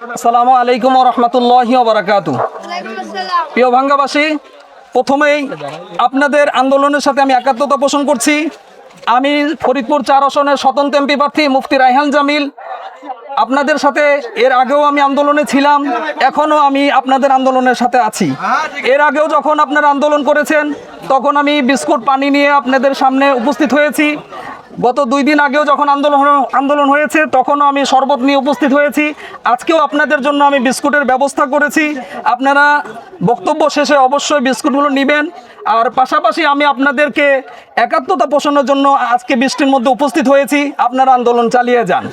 আসসালামু আলাইকুম রহমতুল্লাহি বারাকাতু প্রিয় ভাঙ্গাবাসী, প্রথমেই আপনাদের আন্দোলনের সাথে আমি একাত্মতা পোষণ করছি। আমি ফরিদপুর চার আসনের স্বতন্ত্র এমপি প্রার্থী মুফতি রাইহান জামিল। আপনাদের সাথে এর আগেও আমি আন্দোলনে ছিলাম, এখনও আমি আপনাদের আন্দোলনের সাথে আছি। এর আগেও যখন আপনারা আন্দোলন করেছেন, তখন আমি বিস্কুট পানি নিয়ে আপনাদের সামনে উপস্থিত হয়েছি। গত দুই দিন আগেও যখন আন্দোলন আন্দোলন হয়েছে, তখনও আমি শরবত নিয়ে উপস্থিত হয়েছি। আজকেও আপনাদের জন্য আমি বিস্কুটের ব্যবস্থা করেছি। আপনারা বক্তব্য শেষে অবশ্যই বিস্কুটগুলো নেবেন। আর পাশাপাশি আমি আপনাদেরকে একাত্মতা পোষণের জন্য আজকে বৃষ্টির মধ্যে উপস্থিত হয়েছি। আপনারা আন্দোলন চালিয়ে যান।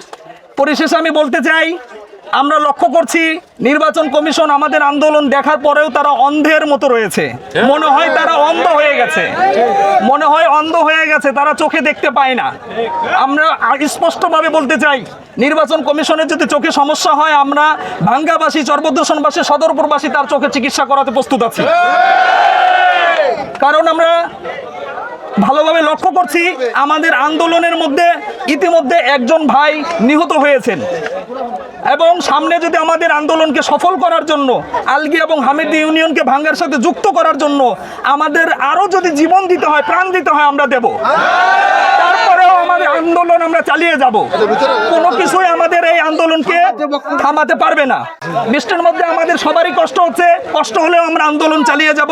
পরিশেষে আমি বলতে চাই আমরা লক্ষ্য করছি নির্বাচন কমিশন আমাদের আন্দোলন দেখার পরেও তারা অন্ধের মতো রয়েছে। মনে হয় তারা অন্ধ হয়ে গেছে। মনে হয় অন্ধ হয়ে গেছে, তারা চোখে দেখতে পায় না। আমরা স্পষ্টভাবে বলতে চাই, নির্বাচন কমিশনের যদি চোখে সমস্যা হয়, আমরা ভাঙ্গাবাসী, চর্বদূষণবাসী, সদরপুরবাসী তার চোখে চিকিৎসা করাতে প্রস্তুত আছি। কারণ আমরা ভালোভাবে লক্ষ্য করছি, আমাদের আন্দোলনের মধ্যে ইতিমধ্যে একজন ভাই নিহত হয়েছেন। এবং সামনে যদি আমাদের আন্দোলনকে সফল করার জন্য, আলগি এবং হামিদি ইউনিয়নকে ভাঙ্গার সাথে যুক্ত করার জন্য আমাদের আরও যদি জীবন দিতে হয়, প্রাণ দিতে হয়, আমরা দেব। আমাদের আন্দোলন আমরা চালিয়ে যাব। কোনো কিছুই আমাদের এই আন্দোলনকে থামাতে পারবে না। বৃষ্টির মধ্যে আমাদের সবারই কষ্ট হচ্ছে। কষ্ট হলেও আমরা আন্দোলন চালিয়ে যাব।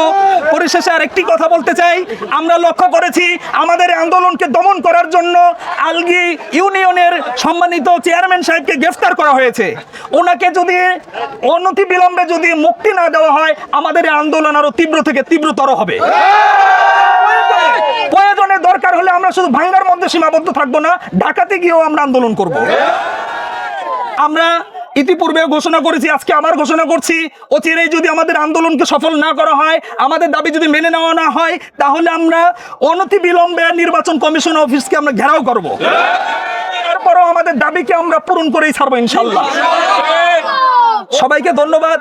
পরিশেষে আরেকটি কথা বলতে চাই। আমরা লক্ষ্য করেছি আমাদের আন্দোলনকে দমন করার জন্য আলগি ইউনিয়নের সম্মানিত চেয়ারম্যান সাহেবকে গ্রেফতার করা হয়েছে। ওনাকে যদি অনতি বিলম্বে যদি মুক্তি না দেওয়া হয়, আমাদের আন্দোলন আরও তীব্র থেকে তীব্রতর হবে। প্রয়োজনে দরকার হলে আমরা শুধু ভাঙ্গার মধ্যে সীমাবদ্ধ থাকব না ঢাকাতে গিয়েও আমরা আন্দোলন করব। আমরা ইতিপূর্বে ঘোষণা করেছি আজকে আবার ঘোষণা করছি অচিরেই যদি আমাদের আন্দোলনকে সফল না করা হয় আমাদের দাবি যদি মেনে নেওয়া না হয় তাহলে আমরা অনতি বিলম্বে নির্বাচন কমিশন অফিসকে আমরা ঘেরাও করব। তারপরও আমাদের দাবিকে আমরা পূরণ করেই ছাড়বো ইনশাল্লাহ। সবাইকে ধন্যবাদ।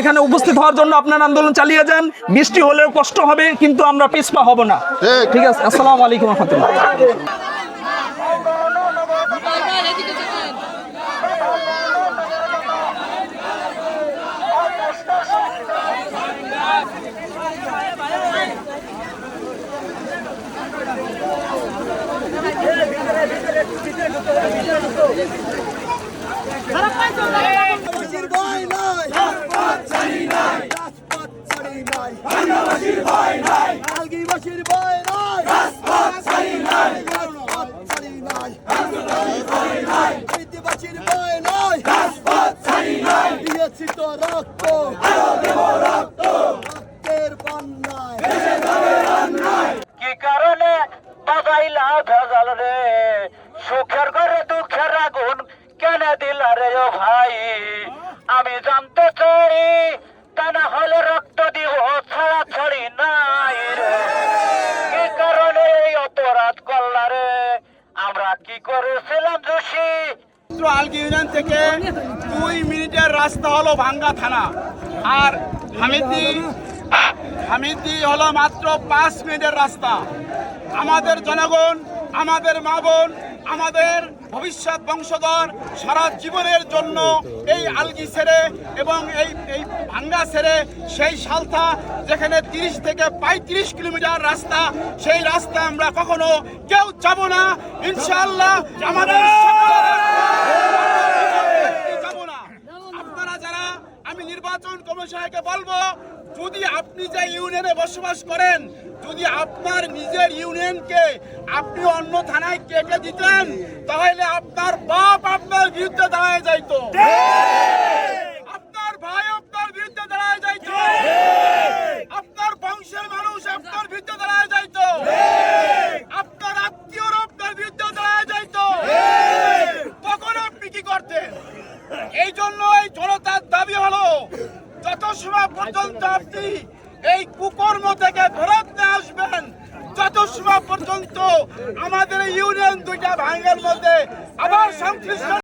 এখানে উপস্থিত হওয়ার জন্য আপনার আন্দোলন চালিয়ে যান। বৃষ্টি হলেও কষ্ট হবে কিন্তু আমরা পিছপা হব না। ঠিক আছে আসসালামু আলাইকুম রহমতুল্লাহ বাসির ভয় নাই রাজপথ ছাড়ি নাই রাজপথ ছাড়ি নাই বাংলাবাসীর ভয় নাই আলগি বাসির ভয় নাই রাজপথ ছাড়ি নাই রাজপথ ছাড়ি নাই বাংলাবাসীর ভয় নাই বাসির ভয় নাই রাজপথ ছাড়ি নাই দিয়েছি তো রক্ত আরও দেব রক্ত রক্তের বন্যায় কি কারণে বাজাইলা ভেজাল রে সুখের ঘরে দুঃখের আগুন কেন দিলা রে ও ভাই? আমি জানতে চাই, তা না হলে রক্ত দিব, ছাড়া ছাড়ি নাই রে। কি কারণে এই অপরাধ করলা রে? আমরা কি করেছিলাম দোষী? আলগি ইউনিয়ন থেকে দুই মিনিটের রাস্তা হলো ভাঙ্গা থানা। আর হামিদি হামিদি হলো মাত্র পাঁচ মিনিটের রাস্তা। আমাদের জনগণ, আমাদের মা বোন আমাদের ভবিষ্যৎ বংশধর সারা জীবনের জন্য এই আলগি ছেড়ে এবং এই এই ভাঙ্গা ছেড়ে সেই সালথা যেখানে তিরিশ থেকে পঁয়ত্রিশ কিলোমিটার রাস্তা, সেই রাস্তা আমরা কখনো কেউ যাব না। ইনশাআল্লাহ আমাদের আমি নির্বাচন কমিশনকে বলব, যদি আপনি যে ইউনিয়নে বসবাস করেন যদি আপনার নিজের ইউনিয়নকে আপনি অন্য থানায় কেটে দিতেন, তাহলে আপনার বাপ আপনার বিরুদ্ধে দাঁড়ায় যাইতো। আপনার ভাই আপনার বিরুদ্ধে দাঁড়ায় যাইতো। আপনার বংশের মানুষ আপনার বিরুদ্ধে দাঁড়ায় যাইতো। আপনার আত্মীয়রা আপনার বিরুদ্ধে দাঁড়ায় যাইতো। তখন আপনি কি করতেন? এই জন্য এই জনতার দাবি হলো, যত সময় পর্যন্ত আপনি এই কুকর্ম থেকে ফেরত নিয়ে আসবেন। যত সময় পর্যন্ত আমাদের ইউনিয়ন দুইটা ভাঙ্গের মধ্যে আবার সংশ্লিষ্ট